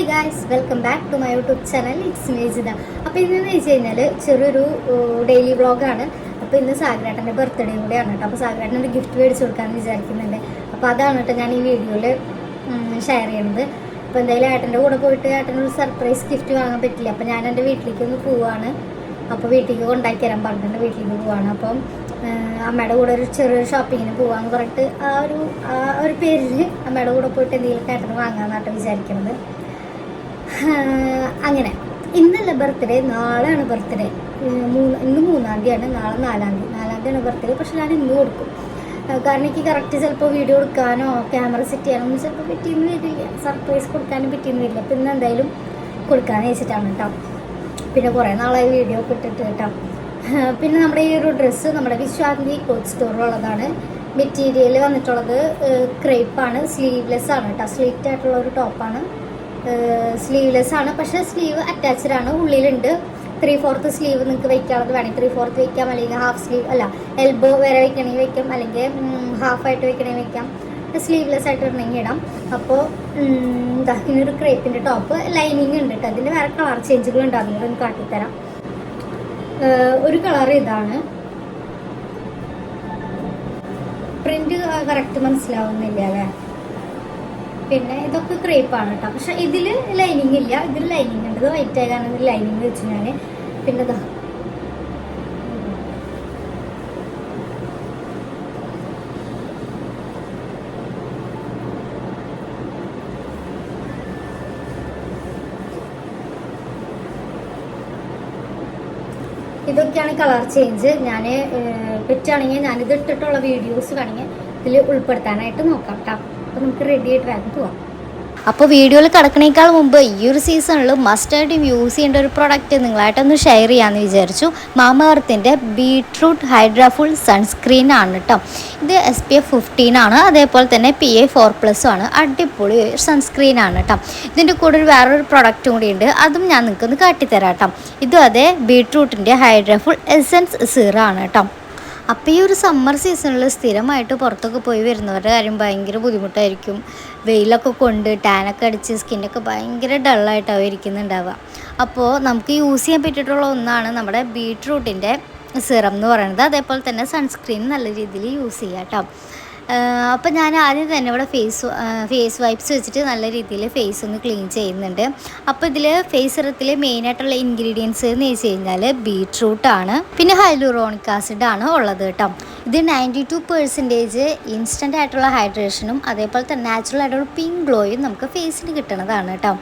Hi guys welcome back to my YouTube channel it's Majitha അപ്പോൾ ഇന്നെന്ന് വെച്ച് കഴിഞ്ഞാൽ ചെറിയൊരു ഡെയിലി വ്ളോഗാണ് അപ്പോൾ ഇന്ന് സാഗരേട്ടന്റെ ബർത്ത്ഡേ കൂടെയാണ് കേട്ടോ. അപ്പോൾ സാഗരേട്ടൻ ഒരു ഗിഫ്റ്റ് മേടിച്ച് കൊടുക്കാമെന്ന് വിചാരിക്കുന്നുണ്ട്. അപ്പോൾ അതാണ് കേട്ടോ ഞാൻ ഈ വീഡിയോയിൽ ഷെയർ ചെയ്യുന്നത് അപ്പോൾ എന്തായാലും ഏട്ടന്റെ കൂടെ പോയിട്ട് ഏട്ടനൊരു സർപ്രൈസ് ഗിഫ്റ്റ് വാങ്ങാൻ പറ്റില്ല. അപ്പോൾ ഞാൻ എന്റെ വീട്ടിലേക്ക് ഒന്ന് പോവാണ്. അപ്പോൾ വീട്ടിലേക്ക് കൊണ്ടാക്കി തരാൻ പറഞ്ഞിട്ടുണ്ട് വീട്ടിലേക്ക് പോവാണ്. അപ്പം അമ്മയുടെ കൂടെ ഒരു ചെറിയൊരു ഷോപ്പിങ്ങിന് പോകാമെന്ന് പറഞ്ഞിട്ട് ആ ഒരു ആ ഒരു പേരിൽ അമ്മയുടെ കൂടെ പോയിട്ട് എന്തെങ്കിലും ഏട്ടന് വാങ്ങാമെന്നാട്ടോ വിചാരിക്കണത്. ആഹ് അങ്ങനെ. ഇന്നല്ല ബർത്ത്ഡേ നാളെയാണ് ബർത്ത്ഡേ മൂന്ന് ഇന്ന് മൂന്നാം തീയതിയാണ് നാളെ നാലാം തീയതി. നാലാം തീയതിയാണ് ബർത്ത്ഡേ പക്ഷെ ഞാൻ ഇന്ന് കൊടുക്കും. കാരണം എനിക്ക് കറക്റ്റ് ചിലപ്പോൾ വീഡിയോ എടുക്കാനോ ക്യാമറ സെറ്റ് ചെയ്യാനോ ചിലപ്പോൾ പറ്റിയെന്ന് വരില്ല. സർപ്രൈസ് കൊടുക്കാനും പറ്റിയെന്ന് വരില്ല. അപ്പം ഇന്ന് എന്തായാലും കൊടുക്കാന്ന് വെച്ചിട്ടാണ് കേട്ടോ പിന്നെ കുറേ നാളായി വീഡിയോ ഒക്കെ ഇട്ടിട്ട് കേട്ടോ പിന്നെ നമ്മുടെ ഈ ഒരു ഡ്രസ്സ് നമ്മുടെ വിശ്വാന്തി കോച്ച് സ്റ്റോറിലുള്ളതാണ് മെറ്റീരിയൽ വന്നിട്ടുള്ളത് ക്രേപ്പാണ് സ്ലീവ്ലെസ് ആണ്. കേട്ടോ സ്ലീറ്റ് ആയിട്ടുള്ള ഒരു ടോപ്പാണ് സ്ലീവ്ലെസ് ആണ്. പക്ഷെ സ്ലീവ് അറ്റാച്ച്ഡ് ആണ്. ഉള്ളിലുണ്ട്. ത്രീ ഫോർത്ത് സ്ലീവ് നിങ്ങൾക്ക് വയ്ക്കാവുന്നത് വേണമെങ്കിൽ ത്രീ ഫോർത്ത് വെക്കാം. അല്ലെങ്കിൽ ഹാഫ് സ്ലീവ് അല്ല എൽബോ വരെ വെക്കണമെങ്കിൽ വെക്കാം. അല്ലെങ്കിൽ ഹാഫ് ആയിട്ട് വെക്കണമെങ്കിൽ വെക്കാം. സ്ലീവ്ലെസ് ആയിട്ട് ഇടണമെങ്കിൽ ഇടാം. അപ്പോൾ എന്താ ഇങ്ങനൊരു ക്രേപ്പിന്റെ ടോപ്പ് ലൈനിങ് ഉണ്ട് കേട്ടോ അതിന്റെ വേറെ കളർ ചേഞ്ചുകൾ ഉണ്ടാകും ഒന്ന് കാട്ടിത്തരാം. ഒരു കളർ ഇതാണ്. പ്രിന്റ് കറക്റ്റ് മനസ്സിലാവുന്നില്ല അല്ലേ? പിന്നെ ഇതൊക്കെ ക്രേപ്പാണ് കേട്ടോ പക്ഷെ ഇതിൽ ലൈനിങ് ഇല്ല. ഇതിൽ ലൈനിങ് ഉണ്ട്. വൈറ്റ് ആയി കാരണം ലൈനിങ് വെച്ച് ഞാൻ പിന്നെ ഇതാ. ഇതൊക്കെയാണ് കളർ ചേഞ്ച് ഞാൻ പറ്റുകയാണെങ്കിൽ ഞാനിത് ഇട്ടിട്ടുള്ള വീഡിയോസ് വേണമെങ്കിൽ ഇതിൽ ഉൾപ്പെടുത്താനായിട്ട് നോക്കാം കേട്ടോ അപ്പോൾ നമുക്ക് റെഡി ആയിട്ട് പോവാം. അപ്പോൾ വീഡിയോയിൽ കിടക്കണേക്കാൾ മുമ്പ് ഈ ഒരു സീസണിൽ മസ്റ്റായിട്ടും യൂസ് ചെയ്യേണ്ട ഒരു പ്രൊഡക്റ്റ് നിങ്ങളായിട്ടൊന്ന് ഷെയർ ചെയ്യാമെന്ന് വിചാരിച്ചു. മാമർത്തിന്റെ ബീട്രൂട്ട് ഹൈഡ്രാഫുൾ സൺസ്ക്രീൻ ആണ് കേട്ടോ ഇത് എസ് പി എഫ് ഫിഫ്റ്റീൻ ആണ്. അതേപോലെ തന്നെ പി എ ഫോർ പ്ലസ് ആണ്. അടിപൊളി സൺസ്ക്രീൻ ആണ് കേട്ടോ ഇതിന്റെ കൂടെ ഒരു വേറൊരു പ്രൊഡക്റ്റും കൂടി ഉണ്ട്. അതും ഞാൻ നിങ്ങൾക്കൊന്ന് കാട്ടിത്തരാം കേട്ടോ ഇതും അതേ ബീട്രൂട്ടിന്റെ ഹൈഡ്രാഫുൾ എസൻസ് സീറോ ആണ് കേട്ടോ അപ്പോൾ ഈ ഒരു സമ്മർ സീസണിൽ സ്ഥിരമായിട്ട് പുറത്തൊക്കെ പോയി വരുന്നവരുടെ കാര്യം ഭയങ്കര ബുദ്ധിമുട്ടായിരിക്കും. വെയിലൊക്കെ കൊണ്ട് ടാനൊക്കെ അടിച്ച് സ്കിന്നൊക്കെ ഭയങ്കര ഡള്ളായിട്ടാവും ഇരിക്കുന്നുണ്ടാവുക. അപ്പോൾ നമുക്ക് യൂസ് ചെയ്യാൻ പറ്റിയിട്ടുള്ള ഒന്നാണ് നമ്മുടെ ബീട്രൂട്ടിന്റെ സിറം എന്ന് പറയുന്നത്. അതേപോലെ തന്നെ സൺസ്ക്രീൻ നല്ല രീതിയിൽ യൂസ് ചെയ്യാം കേട്ടോ അപ്പോൾ ഞാൻ ആദ്യം തന്നെ ഇവിടെ ഫേസ് ഫേസ് വൈപ്സ് വെച്ചിട്ട് നല്ല രീതിയിൽ ഫേസ് ഒന്ന് ക്ലീൻ ചെയ്യുന്നുണ്ട്. അപ്പോൾ ഇതിൽ ഫേസ് സിറത്തിൽ മെയിനായിട്ടുള്ള ഇൻഗ്രീഡിയൻസ് എന്ന് വെച്ച് കഴിഞ്ഞാൽ ബീട്രൂട്ടാണ് പിന്നെ ഹൈലൂറോണിക് ആസിഡ് ആണ് ഉള്ളത് കേട്ടോ. ഇത് നയന്റി ടു പെർസെന്റേജ് ഇൻസ്റ്റന്റ് ആയിട്ടുള്ള ഹൈഡ്രേഷനും അതേപോലെ തന്നെ നാച്ചുറൽ ആയിട്ടുള്ള പിങ്ക് ഗ്ലോയും നമുക്ക് ഫേസിന് കിട്ടണതാണ് കേട്ടോ.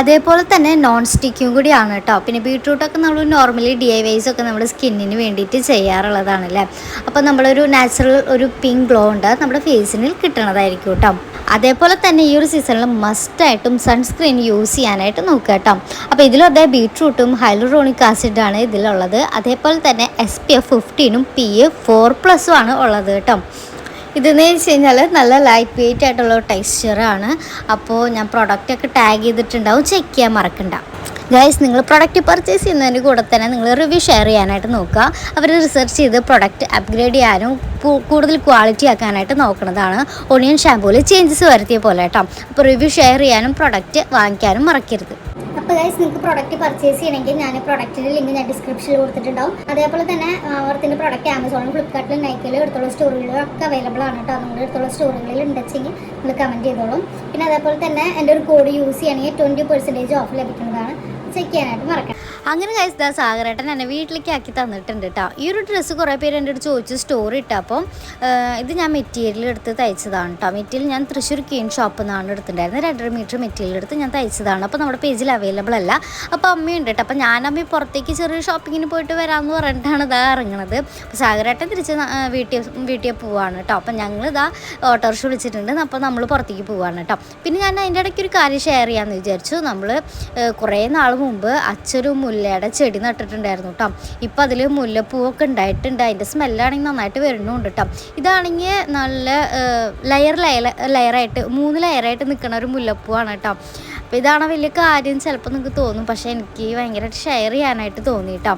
അതേപോലെ തന്നെ നോൺ സ്റ്റിക്കും കൂടിയാണ് കേട്ടോ. പിന്നെ ബീട്രൂട്ടൊക്കെ നമ്മൾ നോർമലി ഡി ഐ വൈസ് ഒക്കെ നമ്മുടെ സ്കിന്നിന് വേണ്ടിയിട്ട് ചെയ്യാറുള്ളതാണ് അല്ലേ അപ്പോൾ നമ്മളൊരു നാച്ചുറൽ ഒരു പിങ്ക് ഗ്ലോ ഉണ്ട്. നമ്മുടെ ഫേസിന് കിട്ടണതായിരിക്കും കേട്ടോ. അതേപോലെ തന്നെ ഈ ഒരു സീസണിൽ മസ്റ്റായിട്ടും സൺസ്ക്രീൻ യൂസ് ചെയ്യാനായിട്ട് നോക്കുക കേട്ടോ. അപ്പോൾ ഇതിലും അതേ ബീട്രൂട്ടും ഹൈലറോണിക് ആസിഡാണ് ഇതിലുള്ളത്. അതേപോലെ തന്നെ എസ് പി എഫ് ഫിഫ്റ്റീനും പി എ ഫോർ പ്ലസും ആണ് ഉള്ളത് കേട്ടോ. ഇതെന്ന് വെച്ച് കഴിഞ്ഞാൽ നല്ല ലൈറ്റ് വെയിറ്റ് ആയിട്ടുള്ള ടെക്സ്ചറാണ് അപ്പോൾ ഞാൻ പ്രൊഡക്റ്റ് ഒക്കെ ടാഗ് ചെയ്തിട്ടുണ്ടാവും. ചെക്ക് ചെയ്യാൻ മറക്കണ്ട. ഗൈസ് നിങ്ങൾ പ്രൊഡക്റ്റ് പർച്ചേസ് ചെയ്യുന്നതിന് കൂടെ തന്നെ നിങ്ങൾ റിവ്യൂ ഷെയർ ചെയ്യാനായിട്ട് നോക്കുക. അവർ റിസർച്ച് ചെയ്ത് പ്രൊഡക്റ്റ് അപ്ഗ്രേഡ് ചെയ്യാനും കൂടുതൽ ക്വാളിറ്റി ആക്കാനായിട്ട് നോക്കുന്നതാണ് ഒണിയൻ ഷാമ്പൂവിൽ ചേഞ്ചസ് വരുത്തിയ പോലെ കേട്ടോ അപ്പോൾ റിവ്യൂ ഷെയർ ചെയ്യാനും പ്രൊഡക്റ്റ് വാങ്ങിക്കാനും മറക്കരുത്. അപ്പോൾ ഗൈസ് നിങ്ങൾക്ക് പ്രൊഡക്റ്റ് പർച്ചേസ് ചെയ്യണമെങ്കിൽ ഞാൻ പ്രൊഡക്റ്റിന്റെ ലിങ്ക് ഞാൻ ഡിസ്ക്രിപ്ഷനിൽ കൊടുത്തിട്ടുണ്ടാവും. അതേപോലെ തന്നെ അവർത്തിന്റെ പ്രൊഡക്റ്റ് ആമസോണും ഫ്ലിപ്കാർട്ടിലും നൈക്കിലും എടുത്തുള്ള സ്റ്റോറുകളിലും ഒക്കെ അവൈലബിൾ ആണ് കേട്ടോ നിങ്ങൾ അടുത്തുള്ള സ്റ്റോറുകളിൽ ഉണ്ടെച്ചെങ്കിൽ നിങ്ങൾ കമന്റ് ചെയ്തോളും. പിന്നെ അതേപോലെ തന്നെ എന്റെ ഒരു കോഡ് യൂസ് ചെയ്യണമെങ്കിൽ ട്വന്റി പെർസെന്റേജ് ഓഫ് ലഭിക്കുന്നതാണ്. ചെക്ക് ചെയ്യാനായിട്ട് മറക്കണം അങ്ങനെ കഴിച്ച് ദാ സാഗരേട്ടൻ എന്നെ വീട്ടിലേക്ക് ആക്കി തന്നിട്ടുണ്ട് കേട്ടോ ഈ ഒരു ഡ്രസ്സ് കുറേ പേര് എന്റെ അടുത്ത് ചോദിച്ച് സ്റ്റോറി അപ്പം ഇത് ഞാൻ മെറ്റീരിയൽ എടുത്ത് തയ്ച്ചതാണ് കേട്ടോ മെറ്റീരിയൽ ഞാൻ തൃശ്ശൂർ കീൻ ഷോപ്പിൽ നിന്നാണ് എടുത്തിട്ടുണ്ടായിരുന്നത്. രണ്ടര മീറ്റർ മെറ്റീരിയൽ എടുത്ത് ഞാൻ തയ്ച്ചതാണ്. അപ്പോൾ നമ്മുടെ പേജിൽ അവൈലബിൾ അല്ല. അപ്പോൾ അമ്മയുണ്ട് കേട്ടോ അപ്പോൾ ഞാനമ്മ പുറത്തേക്ക് ചെറിയ ഷോപ്പിങ്ങിന് പോയിട്ട് വരാമെന്ന് പറഞ്ഞിട്ടാണ് ഇതാ ഇറങ്ങണത്. അപ്പോൾ സാഗരേട്ടൻ തിരിച്ച് വീട്ടിൽ വീട്ടിൽ പോവാണ് കേട്ടോ അപ്പം ഞങ്ങൾ ഇതാ ഓട്ടോറിക്ഷ വിളിച്ചിട്ടുണ്ട്. അപ്പോൾ നമ്മൾ പുറത്തേക്ക് പോവാണ് കേട്ടോ പിന്നെ ഞാൻ അതിന്റെ ഇടയ്ക്ക് ഒരു കാര്യം ഷെയർ ചെയ്യാമെന്ന് വിചാരിച്ചു. നമ്മൾ കുറേ നാൾ മുമ്പ് അച്ഛനൊരു മുല്ലയുടെ ചെടി നട്ടിട്ടുണ്ടായിരുന്നു കേട്ടോ ഇപ്പം അതിൽ മുല്ലപ്പൂവൊക്കെ ഉണ്ടായിട്ടുണ്ട്. അതിന്റെ സ്മെല്ലാണെങ്കിൽ നന്നായിട്ട് വരുന്നുണ്ട് കേട്ടോ ഇതാണെങ്കിൽ നല്ല ലെയർ ലെയർ ലെയറായിട്ട് മൂന്ന് ലെയറായിട്ട് നിൽക്കുന്ന ഒരു മുല്ലപ്പൂവാണ് കേട്ടോ അപ്പോൾ ഇതാണ് വലിയ കാര്യം ചിലപ്പോൾ നിങ്ങൾക്ക് തോന്നും. പക്ഷേ എനിക്ക് ഭയങ്കരമായിട്ട് ഷെയർ ചെയ്യാനായിട്ട് തോന്നി കേട്ടോ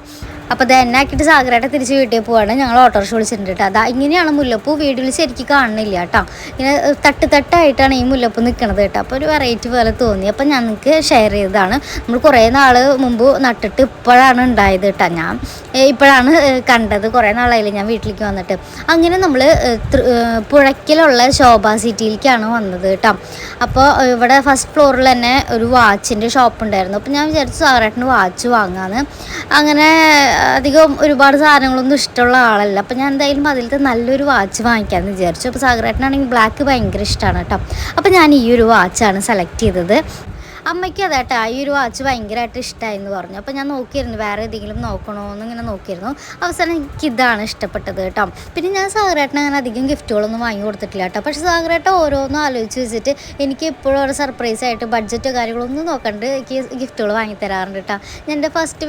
അപ്പോൾ അത് എന്നെ ആക്കിയിട്ട് സാഗരേട്ട തിരിച്ച് വീട്ടിൽ പോവാണ്. ഞങ്ങൾ ഓട്ടോറിക്ഷ വിളിച്ചിട്ടുണ്ട് അതാ ഇങ്ങനെയാണ് മുല്ലപ്പൂ വീഡിയോയിൽ ശരിക്കും കാണുന്നില്ല കേട്ടോ. ഇങ്ങനെ തട്ട് തട്ടായിട്ടാണ് ഈ മുല്ലപ്പൂ നിൽക്കുന്നത് കേട്ടോ. അപ്പോൾ ഒരു വെറൈറ്റി പോലെ തോന്നി. അപ്പോൾ ഞങ്ങൾക്ക് ഷെയർ ചെയ്തതാണ്. നമ്മൾ കുറേ നാൾ മുമ്പ് നട്ടിട്ട് ഇപ്പോഴാണ് ഉണ്ടായത് കേട്ടോ. ഞാൻ ഇപ്പോഴാണ് കണ്ടത്. കുറേ നാളായില്ലേ ഞാൻ വീട്ടിലേക്ക് വന്നിട്ട്. അങ്ങനെ നമ്മൾ പുഴയ്ക്കലുള്ള ശോഭ സിറ്റിയിലേക്കാണ് വന്നത് കേട്ടോ. അപ്പോൾ ഇവിടെ ഫസ്റ്റ് ഫ്ലോറിൽ തന്നെ ഒരു വാച്ചിന്റെ ഷോപ്പ് ഉണ്ടായിരുന്നു. അപ്പോൾ ഞാൻ വിചാരിച്ചു സാറേട്ടന് വാച്ച് വാങ്ങാമെന്ന് അങ്ങനെ അധികം ഒരുപാട് സാധനങ്ങളൊന്നും ഇഷ്ടമുള്ള ആളല്ല. അപ്പോൾ ഞാൻ എന്തായാലും അതിലത്തെ നല്ലൊരു വാച്ച് വാങ്ങിക്കാമെന്ന് വിചാരിച്ചു. അപ്പോൾ സാഗരേട്ടനാണെങ്കിൽ ബ്ലാക്ക് ഭയങ്കര ഇഷ്ടമാണ് കേട്ടോ. അപ്പോൾ ഞാൻ ഈ ഒരു വാച്ചാണ് സെലക്ട് ചെയ്തത്. അമ്മയ്ക്ക് അതേട്ടാ ഈ ഒരു വാച്ച് ഭയങ്കരമായിട്ട് ഇഷ്ടമായി എന്ന് പറഞ്ഞു. അപ്പോൾ ഞാൻ നോക്കിയിരുന്നു വേറെ ഏതെങ്കിലും നോക്കണോന്ന് ഇങ്ങനെ നോക്കിയിരുന്നു. അവസാനം എനിക്ക് ഇതാണ് ഇഷ്ടപ്പെട്ടത് കേട്ടോ. പിന്നെ ഞാൻ സാഗരേട്ടന് അങ്ങനെ അധികം ഗിഫ്റ്റുകളൊന്നും വാങ്ങി കൊടുത്തിട്ടില്ല കേട്ടോ. പക്ഷേ സാഗരേട്ട ഓരോന്നും ആലോചിച്ച് വെച്ചിട്ട് എനിക്ക് ഇപ്പോഴും ഓരോ സർപ്രൈസ് ആയിട്ട് ബഡ്ജറ്റോ കാര്യങ്ങളൊന്നും നോക്കണ്ട് എനിക്ക് ഗിഫ്റ്റുകൾ വാങ്ങി തരാറുണ്ട് കേട്ടോ. ഞാൻ എന്റെ ഫസ്റ്റ്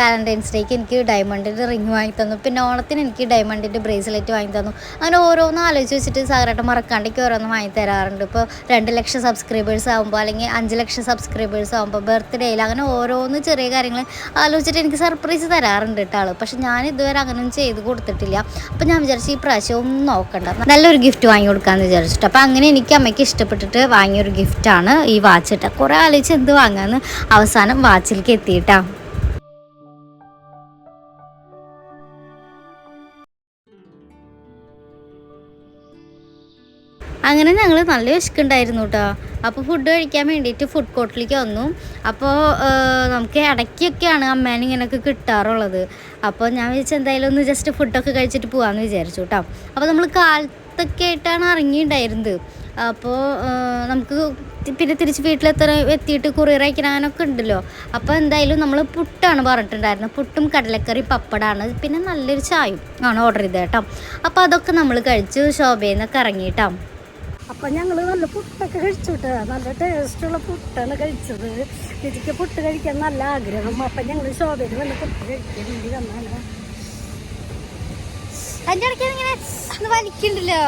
വാലന്റൈൻസ് ഡേക്ക് എനിക്ക് ഡയമണ്ടിന്റെ റിങ് വാങ്ങി തന്നു. പിന്നെ ഓണത്തിന് എനിക്ക് ഡയമണ്ടിന്റെ ബ്രേസ്ലെറ്റ് വാങ്ങി തന്നു. അങ്ങനെ ഓരോന്നും ആലോചിച്ച് വെച്ചിട്ട് സാഗരേട്ടൻ മറക്കാണ്ടേക്ക് ഓരോന്നും വാങ്ങി തരാറുണ്ട്. ഇപ്പോൾ രണ്ട് ലക്ഷം സബ്സ്ക്രൈബേഴ്സ് ആകുമ്പോൾ അല്ലെങ്കിൽ അഞ്ച് ലക്ഷം സബ്സ്ക്രൈബേഴ്സ് ആകുമ്പോൾ ബർത്ത്ഡേയിൽ അങ്ങനെ ഓരോന്ന് ചെറിയ കാര്യങ്ങൾ ആലോചിച്ചിട്ട് എനിക്ക് സർപ്രൈസ് തരാറുണ്ട് കേട്ടോ ആൾ പക്ഷെ ഞാൻ ഇതുവരെ അങ്ങനെയൊന്നും ചെയ്ത് കൊടുത്തിട്ടില്ല. അപ്പം ഞാൻ വിചാരിച്ചു ഈ പ്രാവശ്യം ഒന്നും നോക്കണ്ട. നല്ലൊരു ഗിഫ്റ്റ് വാങ്ങി കൊടുക്കാമെന്ന് വിചാരിച്ചിട്ട്. അപ്പം അങ്ങനെ എനിക്ക് അമ്മയ്ക്ക് ഇഷ്ടപ്പെട്ടിട്ട് വാങ്ങിയൊരു ഗിഫ്റ്റാണ് ഈ വാച്ച് കേട്ടോ കുറേ ആലോചിച്ച് എന്ത് വാങ്ങാമെന്ന് അവസാനം വാച്ചിലേക്ക് എത്തിയിട്ടാ. അങ്ങനെ ഞങ്ങൾ നല്ല വിശക്കുണ്ടായിരുന്നു കേട്ടോ അപ്പോൾ ഫുഡ് കഴിക്കാൻ വേണ്ടിയിട്ട് ഫുഡ് കോർട്ടിലേക്ക് വന്നു. അപ്പോൾ നമുക്ക് ഇടയ്ക്കൊക്കെയാണ് അമ്മേനെ ഇങ്ങനെയൊക്കെ കിട്ടാറുള്ളത്. അപ്പോൾ ഞാൻ വിചാരിച്ചു എന്തായാലും ഒന്ന് ജസ്റ്റ് ഫുഡൊക്കെ കഴിച്ചിട്ട് പോകാമെന്ന് വിചാരിച്ചു കേട്ടോ അപ്പോൾ നമ്മൾ കാലത്തൊക്കെ ആയിട്ടാണ് ഇറങ്ങിയിട്ടുണ്ടായിരുന്നത്. അപ്പോൾ നമുക്ക് പിന്നെ തിരിച്ച് വീട്ടിലെത്ര എത്തിയിട്ട് കൊറിയർ അയക്കാനൊക്കെ ഉണ്ടല്ലോ. അപ്പോൾ എന്തായാലും നമ്മൾ പുട്ടാണ് പറഞ്ഞിട്ടുണ്ടായിരുന്നത്. പുട്ടും കടലക്കറി പപ്പടാണ്. പിന്നെ നല്ലൊരു ചായയും ആണ് ഓർഡർ ചെയ്തത് കേട്ടോ. അപ്പോൾ അതൊക്കെ നമ്മൾ കഴിച്ചു ശോഭയിൽ നിന്നൊക്കെ ഇറങ്ങിയിട്ടോ അപ്പം ഞങ്ങൾ നല്ല പുട്ടൊക്കെ കഴിച്ചുട്ട്. നല്ല ടേസ്റ്റുള്ള പുട്ടാണ് കഴിച്ചത്. എനിക്ക് പുട്ട് കഴിക്കാൻ നല്ല ആഗ്രഹം. അപ്പം ഞങ്ങൾ ശോഭയിൽ നല്ല പുട്ട് കഴിക്കാൻ വേണ്ടി വന്നാണ് അതിന്റെ ഇടയ്ക്ക് ഇങ്ങനെ അത് വലിക്കണ്ടല്ലോ?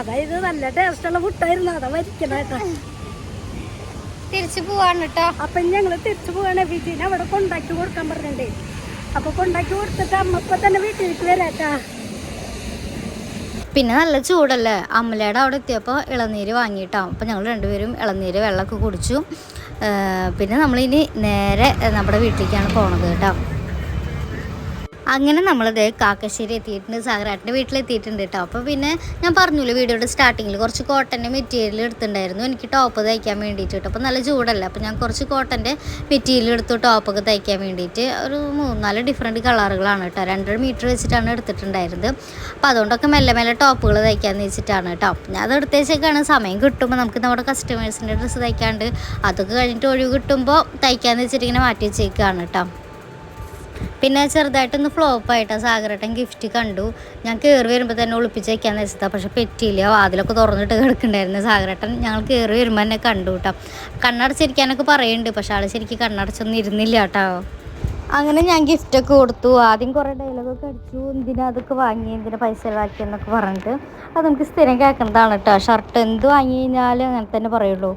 അതായത് നല്ല ടേസ്റ്റുള്ള പുട്ടായിരുന്നു. അതാ വലിക്കണേട്ടാ തിരിച്ചു പോവാണ് കേട്ടോ അപ്പൊ ഞങ്ങൾ തിരിച്ചു പോവാണ്. വിജയനെ അവിടെ കൊണ്ടാക്കി കൊടുക്കാൻ പറഞ്ഞിട്ടേ അപ്പൊ കൊണ്ടാക്കി കൊടുത്തിട്ട് അമ്മ ഇപ്പൊ തന്നെ വീട്ടിലേക്ക് വരാട്ടാ. പിന്നെ നല്ല ചൂടല്ലേ? അമ്മലയുടെ അവിടെ എത്തിയപ്പോൾ ഇളനീര് വാങ്ങിയിട്ടാവും അപ്പോൾ ഞങ്ങൾ രണ്ടുപേരും ഇളനീര് വെള്ളമൊക്കെ കുടിച്ചു. പിന്നെ നമ്മളിനി നേരെ നമ്മുടെ വീട്ടിലേക്കാണ് പോണത് കേട്ടോ. അങ്ങനെ നമ്മൾ നമ്മളിത് കാക്കശ്ശേരി എത്തിയിട്ടുണ്ട് സാഗരാട്ടിന്റെ വീട്ടിലെത്തിയിട്ടുണ്ട് കേട്ടോ അപ്പോൾ പിന്നെ ഞാൻ പറഞ്ഞില്ല വീഡിയോയുടെ സ്റ്റാർട്ടിങ്ങിൽ കുറച്ച് കോട്ടന്റെ മെറ്റീരിയൽ എടുത്തിട്ടുണ്ടായിരുന്നു. എനിക്ക് ടോപ്പ് തയ്ക്കാൻ വേണ്ടിയിട്ട് കേട്ടോ അപ്പോൾ നല്ല ചൂടല്ല? അപ്പോൾ ഞാൻ കുറച്ച് കോട്ടന്റെ മെറ്റീരിയൽ എടുത്തു ടോപ്പൊക്കെ തയ്ക്കാൻ വേണ്ടിയിട്ട് ഒരു മൂന്നാൽ ഡിഫറെന്റ് കളറുകളാണ് കേട്ടോ രണ്ടര മീറ്റർ വെച്ചിട്ടാണ് എടുത്തിട്ടുണ്ടായിരുന്നത്. അപ്പോൾ അതുകൊണ്ടൊക്കെ മെല്ലെ മെല്ലെ ടോപ്പുകൾ തയ്ക്കാമെന്ന് വെച്ചിട്ടാണ് കേട്ടോ ഞാൻ അത് എടുത്തേച്ചേക്കാണ് സമയം കിട്ടുമ്പോൾ നമുക്ക് നമ്മുടെ കസ്റ്റമേഴ്സിന്റെ ഡ്രസ്സ് തയ്ക്കാണ്ട് അതൊക്കെ കഴിഞ്ഞിട്ട് ഒഴിവ് കിട്ടുമ്പോൾ തയ്ക്കാമെന്ന് വെച്ചിട്ട് ഇങ്ങനെ മാറ്റി വെച്ചേക്കാണ് കേട്ടോ പിന്നെ ചെറുതായിട്ടൊന്ന് ഫ്ലോപ്പ് ആയിട്ടാ സാഗരട്ടൻ ഗിഫ്റ്റ് കണ്ടു. ഞാൻ കയറി വരുമ്പോൾ തന്നെ ഒളിപ്പിച്ച് വയ്ക്കാന്ന് വെച്ചതാണ് പക്ഷെ പറ്റിയില്ല. വാതിലൊക്കെ തുറന്നിട്ട് കിടക്കണ്ടായിരുന്നു സാഗരട്ടൻ. ഞങ്ങൾ കയറി വരുമ്പോൾ തന്നെ കണ്ടു കേട്ടോ കണ്ണടച്ചിരിക്കാനൊക്കെ പറയുന്നുണ്ട് പക്ഷെ ആൾ ശരിക്കും കണ്ണടച്ചൊന്നും ഇരുന്നില്ല കേട്ടോ അങ്ങനെ ഞാൻ ഗിഫ്റ്റൊക്കെ കൊടുത്തു. ആദ്യം കുറേ ഡയലോഗൊക്കെ അടിച്ചു. എന്തിനാ അതൊക്കെ വാങ്ങി? എന്തിനാ പൈസ ചിലവാക്കി എന്നൊക്കെ പറഞ്ഞിട്ട്. അത് നമുക്ക് സ്ഥിരം കേൾക്കുന്നതാണ് കേട്ടോ ഷർട്ട് എന്ത് വാങ്ങി കഴിഞ്ഞാലും അങ്ങനെ തന്നെ പറയുള്ളൂ.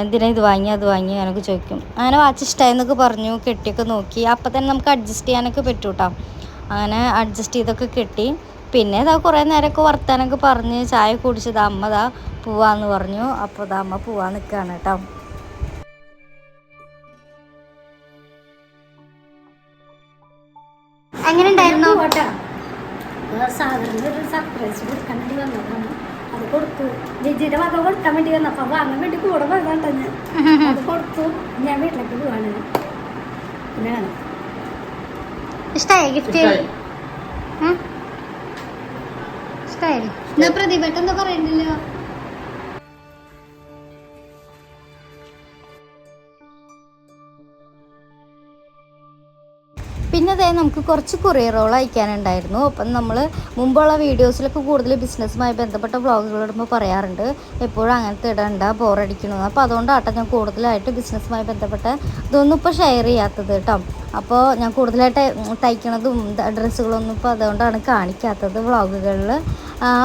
എന്തിനാ ഇത് വാങ്ങി അത് വാങ്ങി അങ്ങനെയൊക്കെ ചോദിക്കും. അങ്ങനെ വാച്ച് ഇഷ്ടമായെന്നൊക്കെ പറഞ്ഞു കെട്ടിയൊക്കെ നോക്കി. അപ്പം തന്നെ നമുക്ക് അഡ്ജസ്റ്റ് ചെയ്യാനൊക്കെ പറ്റൂ കേട്ടോ അങ്ങനെ അഡ്ജസ്റ്റ് ചെയ്തൊക്കെ കെട്ടി. പിന്നെ ഇതാ കുറേ നേരമൊക്കെ വർത്താനൊക്കെ പറഞ്ഞ് ചായ കുടിച്ചത് അമ്മ ഇതാ പോവാന്ന് പറഞ്ഞു. അപ്പോൾ ഇതാ അമ്മ പോവാൻ നിൽക്കുകയാണ് കേട്ടോ. എങ്ങനെ ഉണ്ടായിരുന്നു? സാധാരണ ഒരു സർപ്രൈസ് കൊടുക്കാൻ വേണ്ടി വന്നതാണ്. അത് കൊടുത്തു. ജിജിയുടെ വക കൊടുക്കാൻ വേണ്ടി വന്നപ്പോൾ വാങ്ങാൻ വേണ്ടി കൂടെ വന്നാട്ടോ ഞാൻ. അത് കൊടുത്തു. ഞാൻ വീട്ടിലേക്ക് പോവാണ്. പിന്നെ. ഇഷ്ടമായി ഗിഫ്റ്റ് ഇഷ്ടമായി എന്നാ പ്രതിഭട്ട് എന്താ പറയുന്നില്ലോ പിന്നെ അതേ നമുക്ക് കുറച്ച് കൊറിയറുകൾ അയക്കാനുണ്ടായിരുന്നു. അപ്പം നമ്മൾ മുമ്പുള്ള വീഡിയോസിലൊക്കെ കൂടുതൽ ബിസിനസ്സുമായി ബന്ധപ്പെട്ട വ്ളോഗുകൾ ഇടുമ്പോൾ പറയാറുണ്ട്. എപ്പോഴും അങ്ങനത്തെ ഇടണ്ട ബോറടിക്കണമെന്ന് അപ്പോൾ അതുകൊണ്ടാട്ടോ ഞാൻ കൂടുതലായിട്ട് ബിസിനസ്സുമായി ബന്ധപ്പെട്ട ഇതൊന്നും ഇപ്പോൾ ഷെയർ ചെയ്യാത്തത് കേട്ടോ അപ്പോൾ ഞാൻ കൂടുതലായിട്ട് തയ്ക്കണതും ഡ്രസ്സുകളൊന്നും ഇപ്പോൾ അതുകൊണ്ടാണ് കാണിക്കാത്തത് വ്ളോഗുകളിൽ.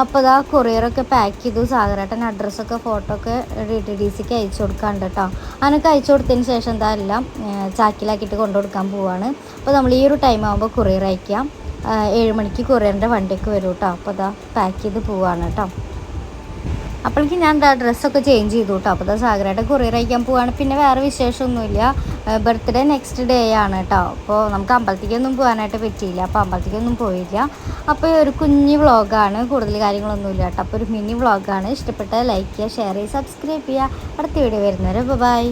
അപ്പോൾ ഇതാ കൊറിയറൊക്കെ പാക്ക് ചെയ്തു. സാഗരേട്ടൻ അഡ്രസ്സൊക്കെ ഫോട്ടോ ഒക്കെ ഡി ടി ഡി സിക്ക് അയച്ചു കൊടുക്കാണ്ട് കേട്ടോ. അതിനൊക്കെ അയച്ചു കൊടുത്തതിന് ശേഷം എന്താ എല്ലാം ചാക്കിലാക്കിയിട്ട് കൊണ്ടു കൊടുക്കാൻ പോവാണ്. അപ്പോൾ നമ്മൾ ഈ ഒരു ടൈം ആകുമ്പോൾ കൊറിയർ അയക്കാം. ഏഴ് മണിക്ക് കൊറിയറിന്റെ വണ്ടിയൊക്കെ വരും കേട്ടോ. അപ്പോൾ ഇതാ പാക്ക് ചെയ്ത് പോവാണ് കേട്ടോ. അപ്പോഴേക്കും ഞാൻ ഡ്രസ്സൊക്കെ ചേഞ്ച് ചെയ്തു കേട്ടോ. അപ്പോൾ സാഗരമായിട്ട് കൊറിയർ അയക്കാൻ പോവാണ്. പിന്നെ വേറെ വിശേഷമൊന്നുമില്ല. ബർത്ത്ഡേ നെക്സ്റ്റ് ഡേ ആണ് കേട്ടോ അപ്പോൾ നമുക്ക് അമ്പലത്തിലേക്കൊന്നും പോകാനായിട്ട് പറ്റിയില്ല. അപ്പോൾ അമ്പലത്തിലേക്കൊന്നും പോയില്ല. അപ്പോൾ ഒരു കുഞ്ഞു വ്ളോഗാണ് കൂടുതൽ കാര്യങ്ങളൊന്നുമില്ല കേട്ടോ അപ്പോൾ ഒരു മിനി വ്ളോഗാണ് ഇഷ്ടപ്പെട്ട ലൈക്ക് ചെയ്യുക ഷെയർ ചെയ്യുക സബ്സ്ക്രൈബ് ചെയ്യുക. അടുത്ത വീഡിയോ വരുന്നവരെ ബൈ